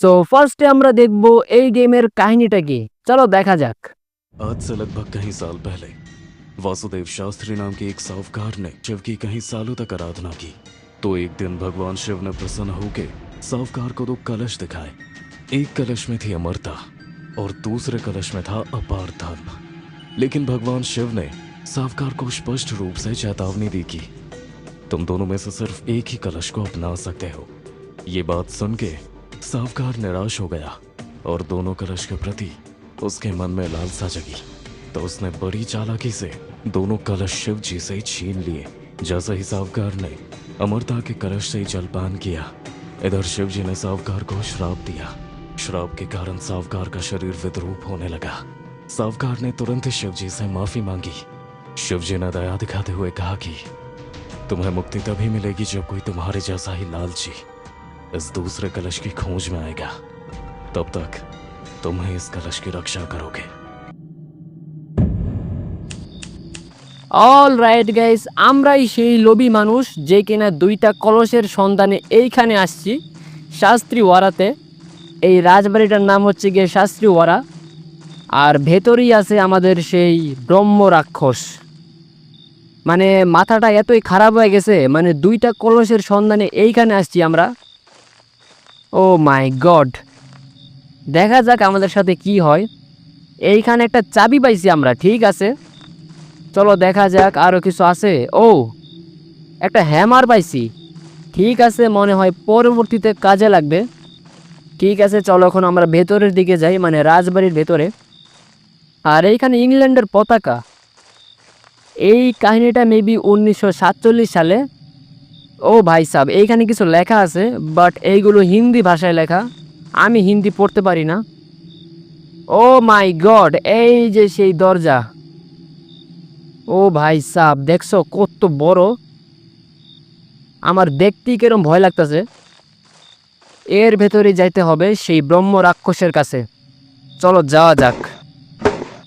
So ফার্স্টে আমরা দেখব এই গেমের কাহিনীটা কি চলো দেখা যাক आज से लगभग कई साल पहले वासुदेव शास्त्री नाम के एक साहूकार ने शिव की कई सालों तक आराधना की तो एक दिन भगवान शिव ने प्रसन्न होकर साहूकार को दो कलश दिखाए एक कलश में थी अमरता और दूसरे कलश में था अपार धन लेकिन भगवान शिव ने साहूकार को स्पष्ट रूप से चेतावनी दी कि तुम दोनों में से सिर्फ एक ही कलश को अपना सकते हो ये बात सुन के साहूकार निराश हो गया और दोनों कलश के प्रति उसके मन में लालसा जगी। तो उसने बड़ी चालाकी से दोनों कलश शिव जी से छीन लिए। जैसे ही साहूकार ने अमरता के कलश से जलपान किया, इधर शिव जी ने साहूकार को श्राप दिया। श्राप के कारण साहूकार का शरीर विद्रूप होने लगा। साहूकार ने तुरंत शिव जी से माफ़ी मांगी। शिव जी ने दया दिखाते हुए कहा कि तुम्हें मुक्ति तभी मिलेगी जब कोई तुम्हारे जैसा ही लालची इस दूसरे कलश की खोज में आएगा तब तक तुम ही इस कलश की रक्षा करोगे অল রাইট গাইস আমরাই সেই লোভী মানুষ যে কিনা দুইটা কলসের সন্ধানে এইখানে আসছি শাস্ত্রী ওয়ারাতে এই রাজবাড়িটার নাম হচ্ছে গিয়ে শাস্ত্রী ওয়ারা আর ভেতরেই আছে আমাদের সেই ব্রহ্ম রাক্ষস মানে মাথাটা এতই খারাপ হয়ে গেছে মানে দুইটা কলসের সন্ধানে এইখানে আসছি আমরা ও মাই গড। দেখা যাক আমাদের সাথে কি হয়। এইখানে একটা চাবি পাইছি আমরা, ঠিক আছে? চলো দেখা যাক আরও কিছু আছে। ও, একটা হ্যামার পাইছি। ঠিক আছে, মনে হয় পরবর্তীতে কাজে লাগবে। ঠিক আছে, চলো এখন আমরা ভেতরের দিকে যাই মানে রাজবাড়ির ভেতরে। আর এইখানে ইংল্যান্ডের পতাকা। এই কাহিনীটা মেবি উনিশশো সাতচল্লিশ সালে ও ভাই সাব, এইখানে কিছু লেখা আছে বাট এইগুলো হিন্দি ভাষায় লেখা। আমি হিন্দি পড়তে পারি না। ও মাই গড, এই যে সেই দরজা। ও ভাই সাব, দেখছ কত বড়? আমার দেখতেই কেরম ভয় লাগতেছে। এর ভেতরে যাইতে হবে সেই ব্রহ্ম রাক্ষসের কাছে। চলো যাওয়া যাক।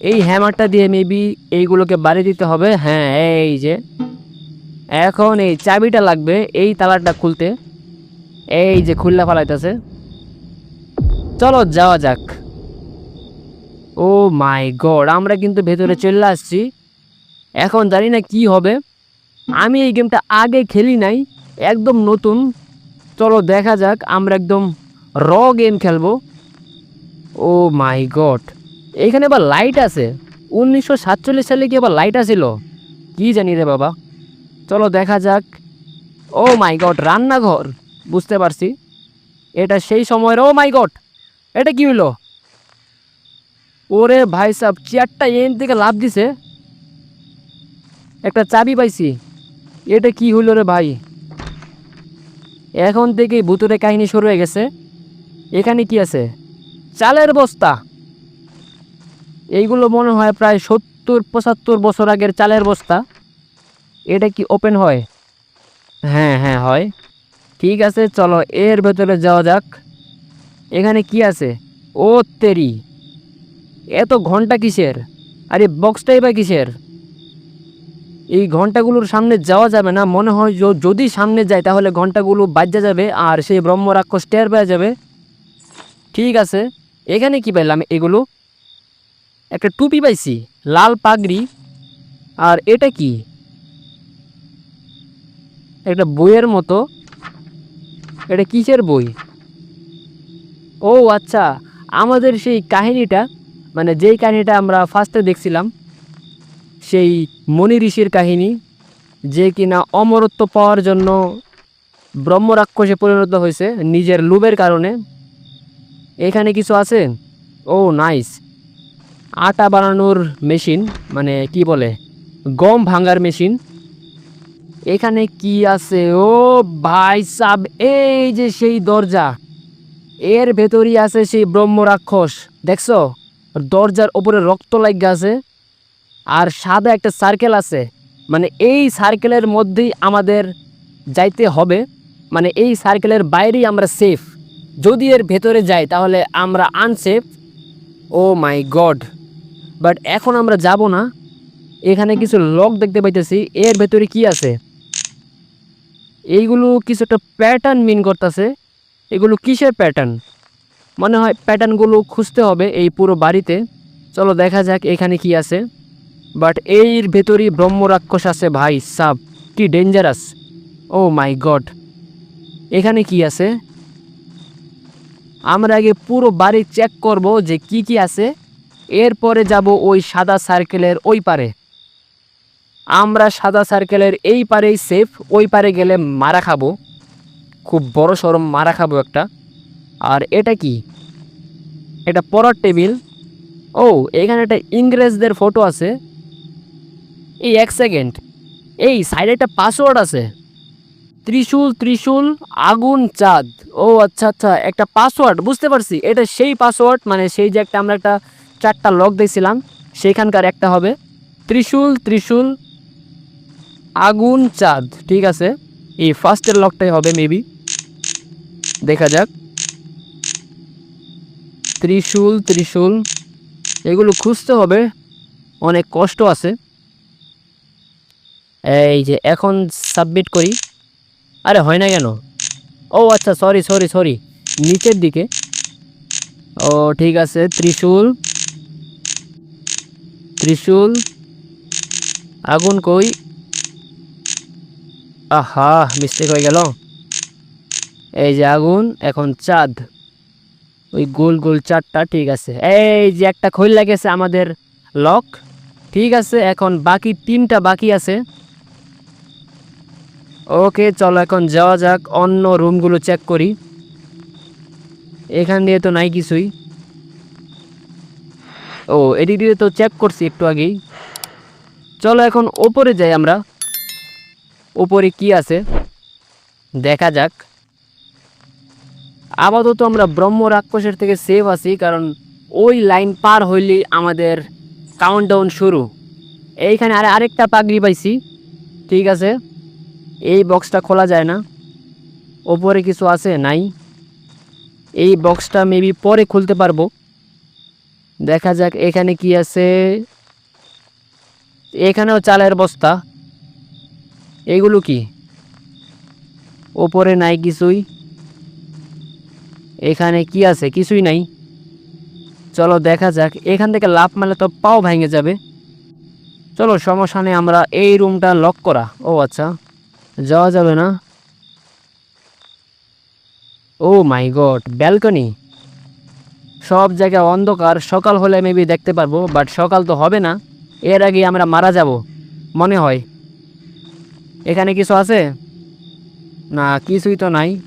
এই হ্যামারটা দিয়ে মেবি এইগুলোকে বাড়ি দিতে হবে। হ্যাঁ এই যে। এখন এই চাবিটা লাগবে এই তালাটা খুলতে। এই যে খুললা ফালাইতেছে। চলো যাওয়া যাক। ও মাই গড, আমরা কিন্তু ভেতরে চলে আসছি। এখন জানি না কি হবে। আমি এই গেমটা আগে খেলি নাই, একদম নতুন। চলো দেখা যাক, আমরা একদম র গেম খেলব। ও মাই গড এইখানে আবার লাইট আছে। উনিশশো সাতচল্লিশ সালে কি আবার লাইট আছিল কি জানি রে বাবা। চলো দেখা যাক। ও মাই গড, রান্নাঘর। বুঝতে পারছি। এটা সেই সময়ের, ও মাই গড, এটা কি হলো ওরে ভাই সাহ চেয়ারটা এন থেকে লাভ দিছে। একটা চাবি পাইছি। এটা কি হলো রে ভাই? এখন থেকে ভুতুরে কাহিনী শুরু হয়ে গেছে। এখানে কি আছে? চালের বস্তা। এইগুলো মনে হয় প্রায় সত্তর পঁচাত্তর বছর আগের চালের বস্তা। এটা কি ওপেন হয়? হ্যাঁ হ্যাঁ হয়। ঠিক আছে, চলো, এর ভেতরে যাওয়া যাক। এখানে কি আছে? ও, তেরি। এত ঘণ্টা কিসের? আরে বক্সটাই বা কিসের? এই ঘন্টাগুলোর সামনে যাওয়া যাবে না, মনে হয় যদি সামনে যায়, তাহলে ঘন্টাগুলো বাজ্যা যাবে, আর সেই ব্রহ্ম রাক্ষস টের পেয়ে যাবে। ঠিক আছে, এখানে কি পাইলাম এগুলো? একটা টুপি পাইছি, লাল পাগড়ি। আর এটা কি? একটা বইয়ের মতো। এটা কিসের বই? ও আচ্ছা আমাদের সেই কাহিনীটা মানে যেই কাহিনীটা আমরা ফার্স্টে দেখছিলাম, সেই মণি ঋষির কাহিনী, যে কিনা অমরত্ব পাওয়ার জন্য ব্রহ্মরাক্ষসে পরিণত হয়েছে নিজের লোভের কারণে। এখানে কিছু আছে? ও নাইস আটা বানানোর মেশিন মানে কি বলে? গম ভাঙার মেশিন এখানে কি আছে? ও ভাই সাব, এই যে সেই দরজা। এর ভেতরই আছে সেই ব্রহ্ম রাক্ষস, দেখছ? দরজার ওপরে রক্ত লাগা আছে। আর সাদা একটা সার্কেল আছে। মানে এই সার্কেলের মধ্যেই আমাদের যাইতে হবে। মানে এই সার্কেলের বাইরেই আমরা সেফ যদি এর ভেতরে যাই, তাহলে আমরা unsafe oh my god. But এখন আমরা যাব না। এখানে কিছু লক দেখতে পাইতেছি। এর ভেতরে কি আছে? এইগুলো কিছু একটা প্যাটার্ন মিন করতেছে। এগুলো কিসের প্যাটার্ন মনে হয় প্যাটার্নগুলো খুঁজতে হবে এই পুরো বাড়িতে। চলো দেখা যাক এখানে কি আছে। বাট এর ভেতরই ব্রহ্ম রাক্ষস আছে ভাই সাব কি ডেঞ্জারাস ও মাই গড এখানে কি আছে? আমরা আগে পুরো বাড়ি চেক করব যে কি কি আছে। এরপরে যাব ওই সাদা সার্কেলের ওই পারে। আমরা সাদা সার্কেলের এই পারেই সেফ ওই পারে গেলে মারা খাব। খুব বড় সরম, মারা খাব একটা। আর এটা কি? এটা পরার টেবিল। ও, এখানে একটা ইংরেজদের ফটো আছে। এই এক সেকেন্ড এই সাইডে একটা পাসওয়ার্ড আছে। ত্রিশূল ত্রিশূল, আগুন, চাঁদ। ও আচ্ছা আচ্ছা একটা পাসওয়ার্ড বুঝতে পারছি। এটা সেই পাসওয়ার্ড মানে সেই যে একটা আমরা একটা চারটা লক দিয়েছিলাম সেইখানকার একটা হবে। ত্রিশূল ত্রিশূল আগুন চাঁদ, ঠিক আছে? এই ফার্স্টের লকটাই হবে মেবি দেখা যাক। ত্রিশূল ত্রিশূল। এগুলো খুঁজতে হবে। অনেক কষ্ট আছে। এই যে এখন সাবমিট করি। আরে, হয় না কেন? ও আচ্ছা সরি সরি সরি নিচের দিকে। ও, ঠিক আছে, ত্রিশূল। ত্রিশূল। আগুন কই? আহা মিস্টেক হয়ে গেল। এই যে আগুন, এখন চাঁদ। ওই গোল গোল চারটা ঠিক আছে। এই যে একটা খোল লাগেছে আমাদের লক, ঠিক আছে, এখন বাকি তিনটা বাকি আছে। ওকে, চলো এখন যাওয়া যাক, অন্য রুমগুলো চেক করি। এখান দিয়ে তো নাই কিছুই। ও, এদিক দিয়ে তো চেক করছি একটু আগেই। চলো এখন ওপরে যাই আমরা। ওপরে কি আছে? দেখা যাক। আপাতত আমরা ব্রহ্ম রাক্ষসের থেকে সেফ আছি, কারণ ওই লাইন পার হইলেই আমাদের কাউন্টডাউন শুরু। এইখানে আর আরেকটা পাগড়ি পাইছি। ঠিক আছে। এই বক্সটা খোলা যায় না। ওপরে কিছু আছে? নাই। এই বক্সটা মেবি পরে খুলতে পারব। দেখা যাক এখানে কি আছে। এখানেও চালের বস্তা। এগুলো কি? ওপরে নাই কিছুই। এখানে কি আছে? কিছুই নাই। চলো দেখা যাক। এখান থেকে লাভ মারলে তো পাও ভেঙে যাবে। চলো, সমস্যা নেই, আমরা এই রুমটা লক করা। ও আচ্ছা। যাওয়া যাবে না। Oh my god, balcony. সব জায়গায় অন্ধকার। সকাল হলে মেবি দেখতে পারব বাট সকাল তো হবে না। এর আগে আমরা মারা যাব, মনে হয়। এখানে কিছু আছে? না কিছুই তো নাই।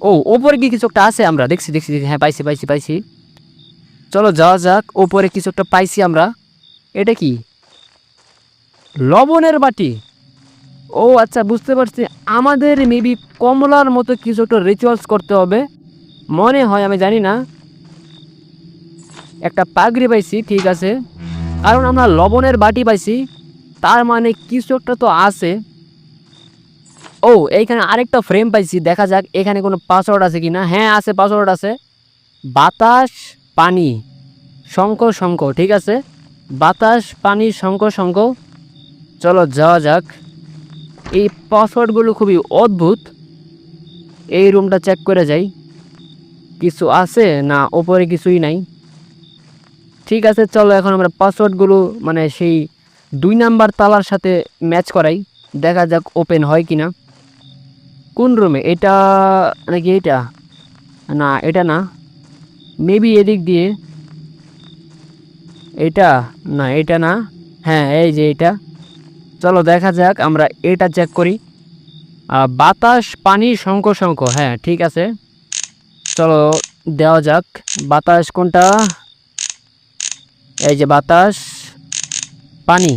ও ওপরে কি কিছু একটা আছে আমরা? দেখছি দেখছি দেখছি, হ্যাঁ পাইছি পাইছি পাইছি। চলো যাওয়া যাক ওপরে কিছু একটা পাইছি আমরা। এটা কি? লবণের বাটি। ও আচ্ছা বুঝতে পারছি। আমাদের মেবি কমলার মতো কিছু একটা রিচুয়ালস করতে হবে। মনে হয় আমি জানি না। একটা পাগড়ি পাইছি ঠিক আছে। কারণ আমরা লবণের বাটি পাইছি। তার মানে কিছু একটা তো আছে। ও, এইখানে আরেকটা ফ্রেম পাইছি, দেখা যাক এখানে কোনো পাসওয়ার্ড আছে কি না হ্যাঁ আছে পাসওয়ার্ড আছে। বাতাস, পানি। শঙ্খ শঙ্খ, ঠিক আছে? বাতাস, পানি, শঙ্খ শঙ্খ। চলো, যাওয়া যাক। এই পাসওয়ার্ডগুলো খুবই অদ্ভুত। এই রুমটা চেক করে যাই। কিছু আছে? না, ওপরে কিছুই নাই। ঠিক আছে, চলো, এখন আমরা পাসওয়ার্ডগুলো মানে সেই দুই নাম্বার তালার সাথে ম্যাচ করাই। দেখা যাক ওপেন হয় কি না কোন রুমে এটা নাকি এটা না এটা না। মেবি এদিক দিয়ে। এটা? না এটা না। হ্যাঁ এই যে এটা। চলো দেখা যাক, আমরা এটা চেক করি। বাতাস, পানি, শঙ্খ শঙ্খ। হ্যাঁ ঠিক আছে। চলো দেওয়া যাক। বাতাস কোনটা? এই যে বাতাস, পানি,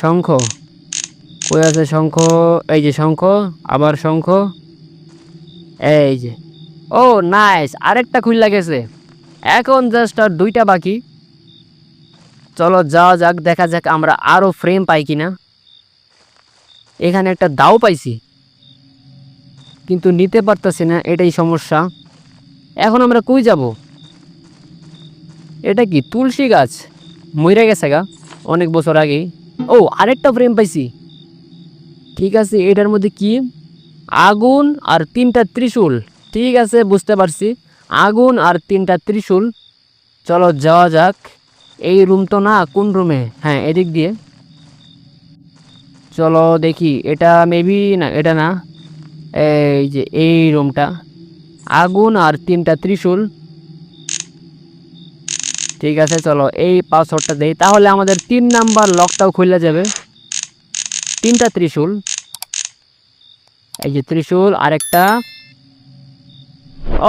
শঙ্খ। কই আছে শঙ্খ, এই যে শঙ্খ, আবার শঙ্খ, এই যে। ও নাইস আরেকটা খুললা গেছে। এখন জাস্ট আর দুইটা বাকি। চলো যাওয়া যাক, দেখা যাক আমরা আরও ফ্রেম পাই কিনা। এখানে একটা দাও পাইছি। কিন্তু নিতে পারতেছি না, এটাই সমস্যা। এখন আমরা কই যাব? এটা কি তুলসী গাছ? মরে গেছে গা, অনেক বছর আগে ও, আরেকটা ফ্রেম পাইছি। ঠিক আছে, এটার মধ্যে কি? আগুন আর তিনটা ত্রিশূল। ঠিক আছে, বুঝতে পারছি। আগুন আর তিনটা ত্রিশূল। চলো যাওয়া যাক। এই রুম তো না, কোন রুমে হ্যাঁ এদিক দিয়ে। চলো দেখি, এটা মেবি না, এটা না। এই যে, এই রুমটা আগুন আর তিনটা ত্রিশূল। ঠিক আছে, চলো এই পাসওয়ার্ডটা দেই। তাহলে আমাদের তিন নাম্বার লকটাও খুলে যাবে। তিনটা ত্রিশূল। এই যে ত্রিশূল, আরেকটা।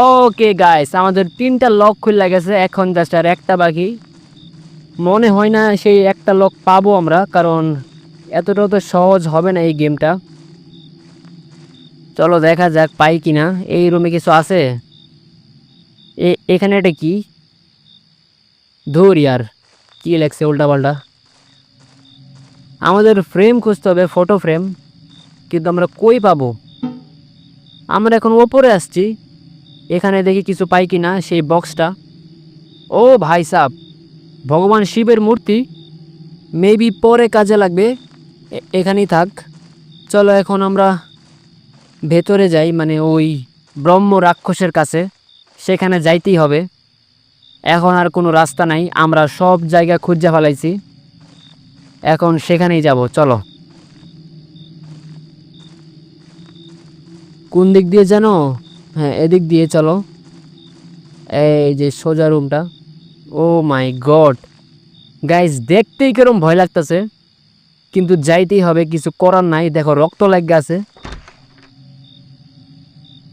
ওকে গাইস আমাদের তিনটা লক খুলে গেছে, এখন জাস্ট আর একটা বাকি। মনে হয় না সেই একটা লক পাবো আমরা, কারণ এতটাও তো সহজ হবে না এই গেমটা চলো দেখা যাক পাই কি না এই রুমে কিছু আছে? এখানে এটা কি? ধুর, ইয়ার। কি লেখছে উল্টাপাল্টা? আমাদের ফ্রেম খুঁজতে হবে ফটো ফ্রেম কিন্তু আমরা কই পাবো? আমরা এখন ওপরে আসছি, এখানে দেখি কিছু পাই কি না সেই বক্সটা ও ভাই সাহ ভগবান শিবের মূর্তি। মেবি পরে কাজে লাগবে এখানেই থাক। চলো এখন আমরা ভেতরে যাই মানে ওই ব্রহ্ম রাক্ষসের কাছে, সেখানে যাইতেই হবে। এখন আর কোনো রাস্তা নাই, আমরা সব জায়গা খুঁজে ফেলাইছি। এখন সেখানেই যাব, চলো। কোন দিক দিয়ে জানো হ্যাঁ এদিক দিয়ে চলো। এই যে সোজা রুমটা। ও মাই গড। গাইজ দেখতেই কেরম ভয় লাগতেছে। কিন্তু যাইতেই হবে, কিছু করার নাই। দেখো, রক্ত লাগে আছে।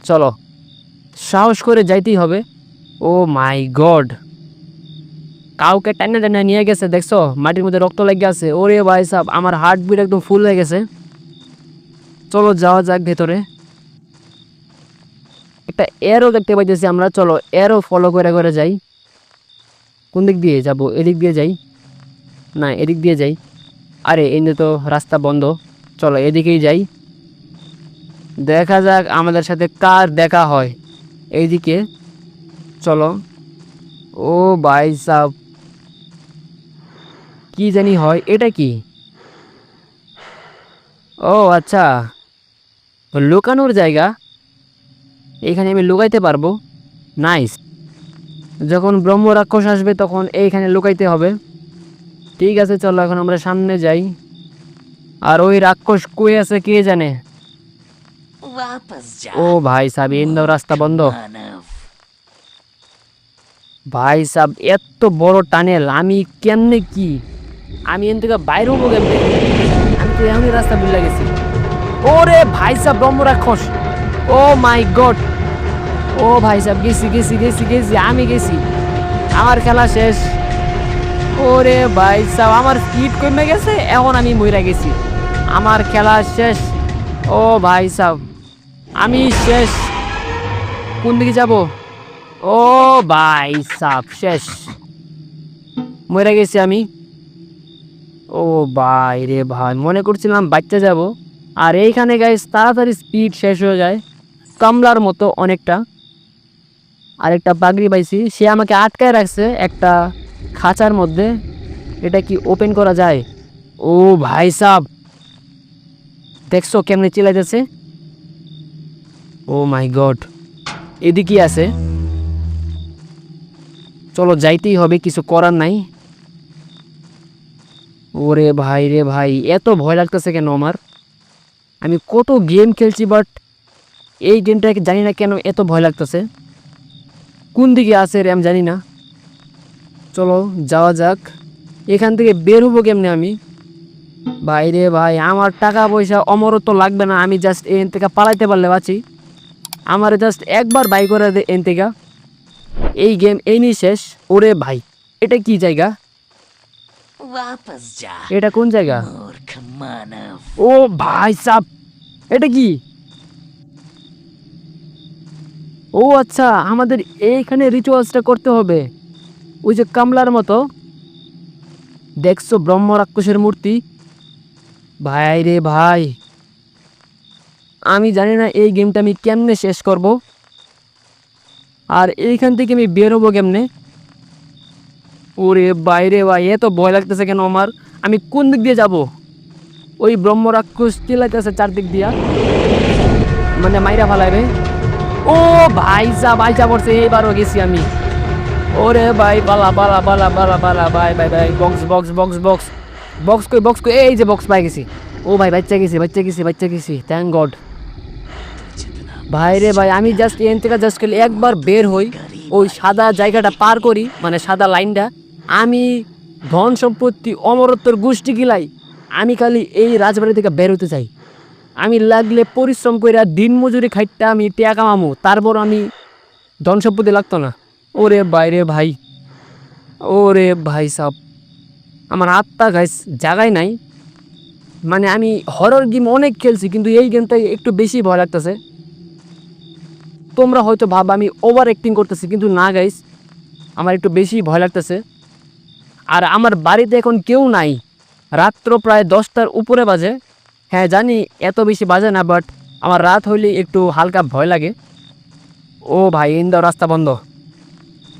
চলো। সাহস করে যাইতেই হবে। Oh my god. কাউকে টানে টানে নিয়ে গেছে, দেখছ? মাটির মধ্যে রক্ত লেগে আছে। ওরে ভাই সাহ আমার হার্ট বিট একদম ফুল হয়ে গেছে। চলো, যাওয়া যাক ভেতরে। একটা এরও দেখতে পাইতেছি আমরা। চলো এরও ফলো করে করে যাই। কোন দিক দিয়ে যাব? এদিক দিয়ে যাই? না, এদিক দিয়ে যাই। আরে, এই তো রাস্তা বন্ধ। চলো, এদিকেই যাই। দেখা যাক আমাদের সাথে কার দেখা হয়। এইদিকে। চলো। ও ভাই সাহ কি জানি হয় এটা কি? ও আচ্ছা। লুকানোর জায়গা? এখানে আমি লুকাইতে পারব। নাইস। যখন ব্রহ্ম রাক্ষস আসবে তখন এইখানে লুকাইতে হবে। ঠিক আছে চলো এখন আমরা সামনে যাই। আর ওই রাক্ষস কই আছে কে জানে? ও ভাই সাহেব ইন্দো রাস্তা বন্ধ। ভাই সাহেব এত বড় টানেল আমি কেমনে কি আমি এন থেকে বাইরে হব কেমনে? আমি তো এমনি রাস্তা ভুলে গেছি। ওরে ভাই সাহেব ব্রহ্ম রাক্ষস ও মাই গড। ও ভাই সাহেব, গেছি গেছি গেছি গেছি, আমি গেছি। আমার খেলা শেষ। ওরে ভাই সাহেব, আমার স্পিড কমে গেছে, এখন আমি মইরা গেছি। আমার খেলা শেষ। ও ভাই সাহেব, আমি শেষ। কোন দিকে যাব? ও ভাই সাপ শেষ। মরে গেছি আমি। ও ভাই রে ভাই, মনে করছিলাম বাচ্চা যাব। আর এইখানে গাইস তাড়াতাড়ি স্পিড শেষ হয়ে যায়, কামলার মতো অনেকটা। আর একটা পাগড়ি পাইছি, সে আমাকে আটকায় রাখছে একটা খাঁচার মধ্যে। এটা কি ওপেন করা যায়? ও ভাই সাব, দেখছ কেমনে চিলাইতেছে? ও মাই গড, এদিকে আছে। চলো যাইতেই হবে, কিছু করার নাই। ওরে ভাই রে ভাই, এত ভয় লাগতেছে কেন আমার? আমি কত গেম খেলছি বাট এই গেমটাকে জানি না কেন এত ভয় লাগতেছে। কোন দিকে আছে রে আমি জানি না। চলো, যাওয়া যাক। এখান থেকে বের হব কেমনে আমি? ভাই রে ভাই, আমার টাকা পয়সা অমরত্ব লাগবে না, আমি জাস্ট এন থেকে পালাইতে পারলে বাঁচি। আমার জাস্ট একবার বাই করে দে এন থেকে। এই গেম এই নিয়ে শেষ। ওরে ভাই, এটা কি জায়গা? वापस जा এটা কোন জায়গা मूर्ख मानव ও ভাই সাপ এটা কি ও আচ্ছা আমাদের এইখানে রিচুয়ালসটা করতে হবে ওই যে কামলার মতো দেখছো ব্রহ্ম রাক্ষসের মূর্তি ভাই রে ভাই আমি জানি না এই গেমটা আমি কেমনে শেষ করব আর এইখান থেকে আমি বেরোবো কেমনে ওরে বাইরে ভাই, এত ভয় লাগতেছে কেন আমার? আমি কোন দিক দিয়ে যাব? ওই ব্রহ্ম রাক্ষস চিলাইতেছে চারদিক দিয়া। মানে মাইরা ফালাইবে ও ভাই যা ভাই যা পড়ছে, এইবারও গেছি আমি। ওরে ভাই বালা বালা বালা বালা বালা ভাই ভাই ভাই box box box box box কই বক্স কই? এই যে বক্স পাই গেছি। ও ভাই, বাচ্চা গেছি বাচ্চা গেছি বাচ্চা গেছি। থ্যাংক গড ভাই রে ভাই, আমি জাস্ট এন থেকে জাস্ট একবার বের হই। ওই সাদা জায়গাটা পার করি মানে সাদা লাইনটা আমি ধন সম্পত্তি, অমরত্বর গোষ্ঠী গিলাই আমি খালি এই রাজবাড়ি থেকে বেরোতে চাই। আমি লাগলে পরিশ্রম করে দিন মজুরি খাইতে আমি টিয়া কামামো, তারপর আমি ধন সম্পত্তি লাগতো না। ওরে বাইরে ভাই, ওরে ভাই সাহ আমার আত্মা গাইস জায়গায় নাই। মানে আমি হরর গেম অনেক খেলছি, কিন্তু এই গেমটা একটু বেশি ভয় লাগতেছে। তোমরা হয়তো ভাব আমি ওভার অ্যাক্টিং করতেছি, কিন্তু না গাইস, আমার একটু বেশি ভয় লাগতেছে। আর আমার বাড়িতে এখন কেউ নাই। রাত্র প্রায় দশটার উপরে বাজে। হ্যাঁ জানি এত বেশি বাজে না বাট আমার রাত হইলে একটু হালকা ভয় লাগে। ও ভাই ইন্দাও রাস্তা বন্ধ।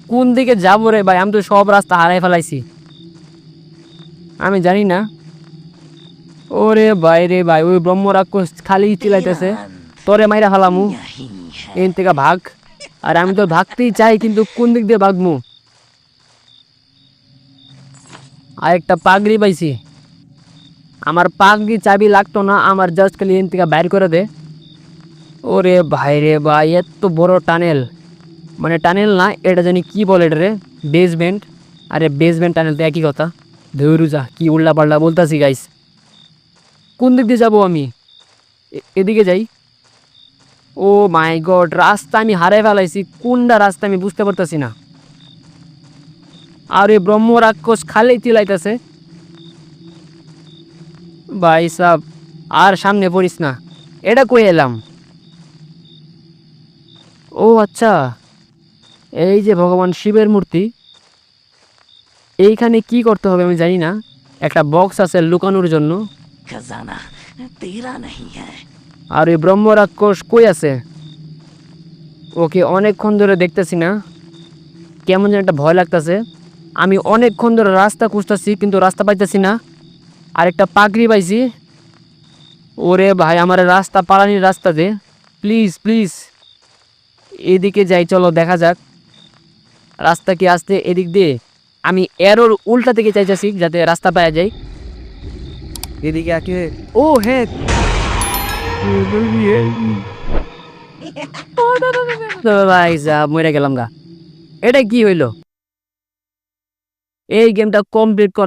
কোন দিকে যাব রে ভাই? আমি তো সব রাস্তা হারাই ফেলাইছি। আমি জানি না। ওরে ভাই রে ভাই, ওই ব্রহ্মরাক্ষস খালি চিলাইতেছে। তোরে মাইরা ফেলামু। এর থেকে ভাগ। আর আমি তো ভাগতেই চাই, কিন্তু কোন দিক দিয়ে ভাগমু? আর একটা পাগড়ি পাইছি। আমার পাগড়ি চাবি লাগতো না, আমার জাস্ট খালি এন থেকে বাইর করে দে। ওরে ভাই রে ভাই, এত বড় টানেল। মানে টানেল না, এটা জানি কি বলে এটা রে? বেসমেন্ট আরে বেসমেন্ট টানেল তো একই কথা। ধৈরুজা কি উল্লা পাল্লা বলতাছি গাইস কোন দিক দিয়ে যাব আমি? এদিকে যাই। ও মাই গড রাস্তা আমি হারাই ফেলাইছি, কোনটা রাস্তা আমি বুঝতে পারতেছি না। আর এই ব্রহ্ম রাক্ষস খালি চিলাইতেছে ভাই সাহ আর সামনে পড়িস না। এটা কই এলাম? ও আচ্ছা এই যে ভগবান শিবের মূর্তি। এইখানে কি করতে হবে আমি জানি না। একটা বক্স আছে লুকানোর জন্য। আর ওই ব্রহ্ম রাক্ষস কই আছে? ওকে অনেকক্ষণ ধরে দেখতেছি না। কেমন যেন একটা ভয় লাগতেছে। আমি অনেকক্ষণ ধরে রাস্তা খুঁজতেছি কিন্তু রাস্তা পাইতেছি না। আর একটা পাগড়ি পাইছি। ওরে ভাই আমার রাস্তা পালানির রাস্তা দে। Please please. এদিকে যাই চলো দেখা যাক। রাস্তা কি আসতে এদিক দিয়ে? আমি এরোর উল্টা থেকে চাইতেছি যাতে রাস্তা পাওয়া যায়। এদিকে আগে ও হ্যাঁ ভাই মরে গেলাম গা। এটা কি হইল? এই গেমটা কমপ্লিট করে